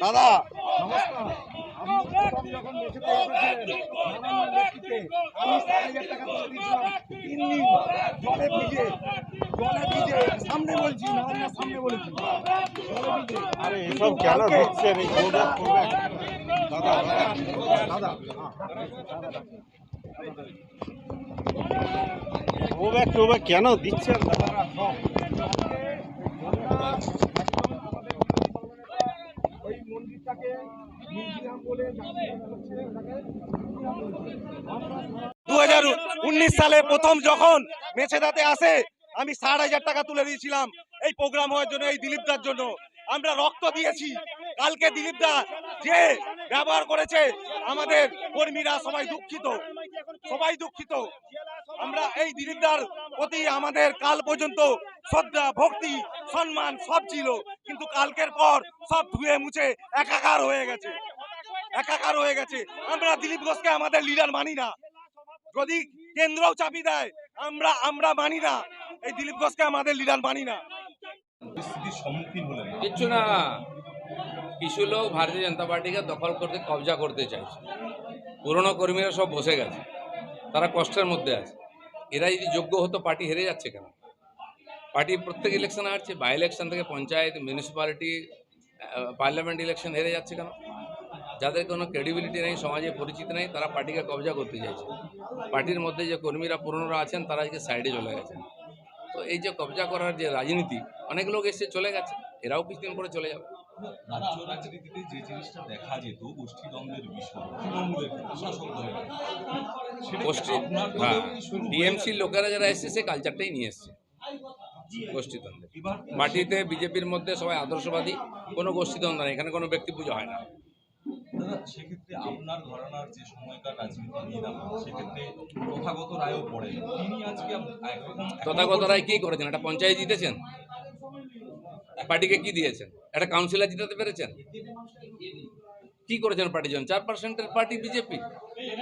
দাদা জলে ভিজে জলে ভিজে সামনে বলছি না সামনে বলেছি আরে এসব কেন দিচ্ছেন কেন দিচ্ছেন। দু হাজার উনিশ সালে প্রথম যখন মেছেদাতে আসে, আমি ষাট হাজার টাকা তুলে দিয়েছিলাম এই প্রোগ্রাম হওয়ার জন্য, এই দিলীপ দার জন্য আমরা রক্ত দিয়েছি কালকে দিলীপ দা যে ব্যবহার করেছে আমাদের কর্মীরা সবাই দুঃখিত। সবাই দুঃখিত। আমরা এই দিলীপ দার প্রতি আমাদের কাল পর্যন্ত শ্রদ্ধা ভক্তি সম্মান সব ছিল কিন্তু কালকের পর সব ধুয়ে মুছে একাকার হয়ে গেছে। একাকার হয়ে গেছে। আমরা দিলীপ ঘোষকে আমাদের লিডার মানি না। যদি কেন্দ্রও চাপি দেয় আমরা আমরা মানি না। এই দিলীপ ঘোষকে আমাদের লিডার মানি না। সম্মুখীন হলেন কিচ্ছু না। কিছু লোক ভারতীয় জনতা পার্টিকে দখল করতে কবজা করতে চাইছে। পুরনো কর্মীরা সব বসে গেছে। তারা কষ্টের মধ্যে আছে। এরা যদি যোগ্য হতো, পার্টি হেরে যাচ্ছে কেন? পার্টি প্রত্যেক ইলেকশন হারছে। বাই ইলেকশন থেকে পঞ্চায়েত মিউনিসিপ্যালিটি পার্লামেন্ট ইলেকশন হেরে যাচ্ছে কেন? যাদের কোনো ক্রেডিবিলিটি নেই, সমাজে পরিচিত নেই, তারা পার্টিকে কবজা করতে চাইছে। পার্টির মধ্যে যে কর্মীরা পুরনোরা আছেন, তারা আজকে সাইডে চলে গেছেন। তো এই যে কবজা করার যে রাজনীতি, অনেক লোক এসে চলে গেছে। এরাও কিছুদিন পরে চলে যাবে। রাজ্য রাজনীতিতে যে জিনিসটা দেখা যেত গোষ্ঠীদ্বন্দ্বের বিষয় তৃণমূলের শাসক দলের গোষ্ঠী? হ্যাঁ। দলেরই শুরু? টিএমসির লোকেরা যারা এসছে সে কালচারটাই নিয়ে এসছে। গোষ্ঠীদ্বন্দ্বে পার্টিতে বিজেপির মধ্যে সবাই আদর্শবাদী কোনো গোষ্ঠীদ্বন্দ্ব নেই এখানে কোনো ব্যক্তি পুজো হয় না। সেক্ষেত্রে আপনার ঘরানার যে সময়কার রাজনীতি নিয়ে সেক্ষেত্রে তথাগত রায়ও পড়ে। তিনি আজকে তথাগত রায় কি করেছেন? একটা পঞ্চায়েত জিতেছেন? পার্টিকে কি দিয়েছেন? একটা কাউন্সিলর জিতাতে পেরেছেন? কি করেছেন পার্টি জন্য? চার পার্সেন্টের পার্টি বিজেপি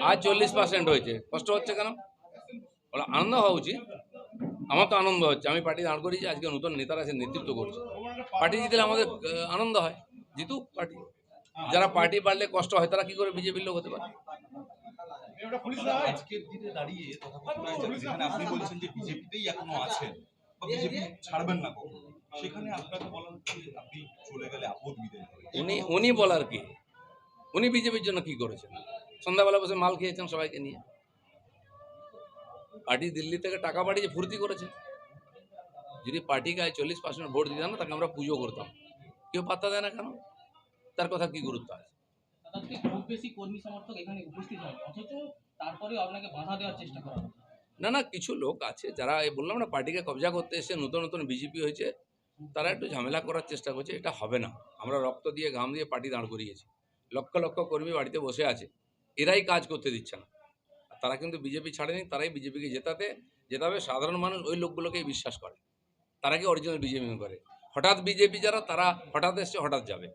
আজ চল্লিশ পার্সেন্ট হয়েছে। কষ্ট হচ্ছে কেন? বলে, আনন্দ হওয়া উচিত। আমার তো আনন্দ হচ্ছে। আমি পার্টি দাঁড় করিয়েছি, আজকে নতুন নেতারা এসে নেতৃত্ব করছে। পার্টি জিতলে আমাদের আনন্দ হয়। জিতু পার্টি। যারা পার্টি বাড়লে কষ্ট হয়, তারা কি করে বিজেপির লোক হতে পারে? দাঁড়িয়ে আপনি বলছেন যে বিজেপিতেই এখনও আছেন ছাড়বেন না সেখানে আপনাকে বলা হচ্ছে যে আপনি চলে গেলে আপদ বিদায় উনি উনি বলার কি? উনি বিজেপির জন্য কি করেছেন? সন্ধ্যাবেলা বসে মাল খেয়েছেন সবাইকে নিয়ে। পার্টি দিল্লি থেকে টাকা পাঠিয়ে ফুর্তি করেছে যদি পার্টিকে আজ চল্লিশ পার্সেন্ট ভোট দিতাম না তাকে আমরা পুজো করতাম। কেউ পাত্তা দেয় না কেন? তার কথা কি গুরুত্ব আছে? খুব বেশি কর্মী সমর্থক এখানে উপস্থিত হয় অথচ তারপরে আপনাকে বাধা দেওয়ার চেষ্টা করা না না কিছু লোক আছে যারা এই বললাম না পার্টিকে কবজা করতে এসে নতুন নতুন বিজেপি হয়েছে। তারা একটু ঝামেলা করার চেষ্টা করছে এটা হবে না। আমরা রক্ত দিয়ে ঘাম দিয়ে পার্টি দাঁড় করিয়েছি। লক্ষ লক্ষ কর্মী বাড়িতে বসে আছে। এরাই কাজ করতে দিচ্ছে না। তারা কিন্তু বিজেপি ছাড়েনি তারাই বিজেপিকে জেতাতে জেতাবে। সাধারণ মানুষ ওই লোকগুলোকেই বিশ্বাস করে। তারা কি অরিজিনাল বিজেপি করে? হঠাৎ বিজেপি যারা তারা হঠাৎ এসছে হঠাৎ যাবে।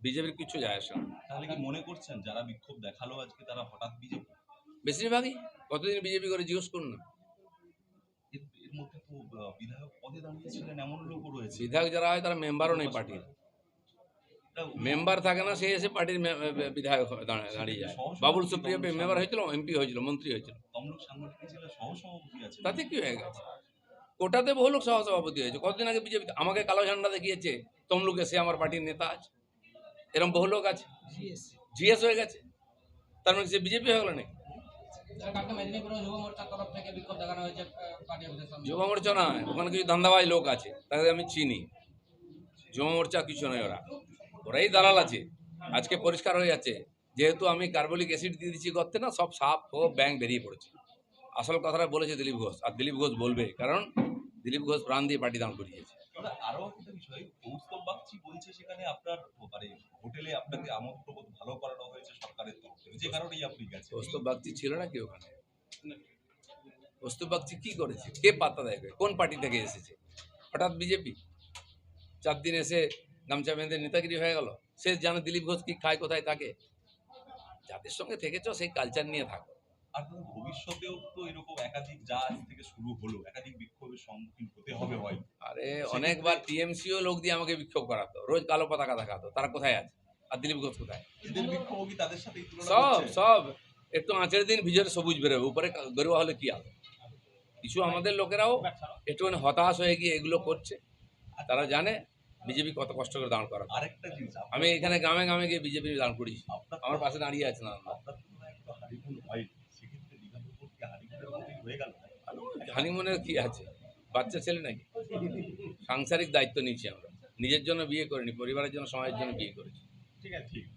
বিজেপির কিছু যায় আসে না। তাহলে কি মনে করছেন যারা বিক্ষোভ দেখাল আজকে তারা হঠাৎ বিজেপি বেশিরভাগই। কতদিন বিজেপি করে জিজ্ঞেস করুন না এর এর মধ্যে তো আহ, বিধায়ক পদে দাঁড়িয়েছিলেন এমন লোকও রয়েছে। বিধায়ক যারা হয় তারা মেম্বারও নেই পার্টির। মেম্বার থাকে না সে এসে পার্টির বিধায়ক দাঁড়িয়ে যায়। বাবুল সুপ্রিয় মেম্বার হয়েছিল এমপি হয়েছিল মন্ত্রী হয়েছিল। তাতে কি হয়ে গেছে? কোটাতে বহু লোক সহসভাপতি হয়েছে। কতদিন আগে বিজেপি আমাকে কালো ঝান্ডা দেখিয়েছে তমলুকে সে আমার পার্টির নেতা আছে। এরকম বহু লোক আছে? জিএস হয়ে গেছে? তার মানে সে বিজেপি হয়ে গেল নাকি? যুব মোর্চার তরফ থেকে বিক্ষোভ দেখানো হয়েছে আহ, পার্টি অফিসের সামনে। যুব মোর্চা নয় ওখানে কিছু ধান্দাবাজ লোক আছে তাদের আমি চিনি। যুব মোর্চা কিছু নয় ওরা। ওরাই দালাল আছে। আজকে পরিষ্কার হয়ে যাচ্ছে। যেহেতু আমি কার্বলিক অ্যাসিড দিয়ে দিচ্ছি করতে না সব সাপ ও ব্যাং বেরিয়ে পড়েছে। আসল কথাটা বলেছে দিলীপ ঘোষ আর দিলীপ ঘোষ বলবে কারণ দিলীপ ঘোষ প্রাণ দিয়ে পার্টি দান করিয়েছে। আরও একটা বিষয় কৌস্তব বাগচি বলছে সেখানে আপনার মানে হোটেলে আপনাকে আমোদ প্রমোদ ভালো করানো হয়েছে সরকারের তরফ থেকে যে কারণেই আপনি গেছেন। কৌস্তব বাগচি ছিল না কি ওখানে? কৌস্তব বাগচি কি করেছে? কে পাত্তা দেয়? কোন পার্টি থেকে এসেছে? হঠাৎ বিজেপি? চার দিন এসে গামছা বেঁধে নেতাগিরি হয়ে গেল। সে জানে দিলীপ ঘোষ কি খায় কোথায় থাকে? যাদের সঙ্গে থেকেছো সেই কালচার নিয়ে থাকো। আর ভবিষ্যতেও তো এরকম একাধিক যা থেকে শুরু হলো একাধিক বিক্ষোভের সম্মুখীন হতে হবে হয়তো। আরে অনেকবার টিএমসিও লোক দিয়ে আমাকে বিক্ষোভ করাতো রোজ কালো পতাকা দেখাতো তারা কোথায় আছে? আর দিলীপ ঘোষ কোথায়? সব সব। একটু আঁচের দিন ভিজরে সবুজ বেরোবে উপরে গরুয়া হলে কি হবে কিছু আমাদের লোকেরাও একটুখানি হতাশ হয়ে গিয়ে এগুলো করছে। তারা জানে বিজেপি কত কষ্ট করে দাঁড় করা আরেকটা জিনিস আমি এখানে গ্রামে গ্রামে গিয়ে বিজেপি দাঁড় আপনার আমার পাশে দাঁড়িয়ে আছে না। হানিমুনের কি আছে? বাচ্চা ছেলে নাকি? সাংসারিক দায়িত্ব নিচ্ছি আমরা। নিজের জন্য বিয়ে করিনি পরিবারের জন্য সমাজের জন্য বিয়ে করি ঠিক আছে ঠিক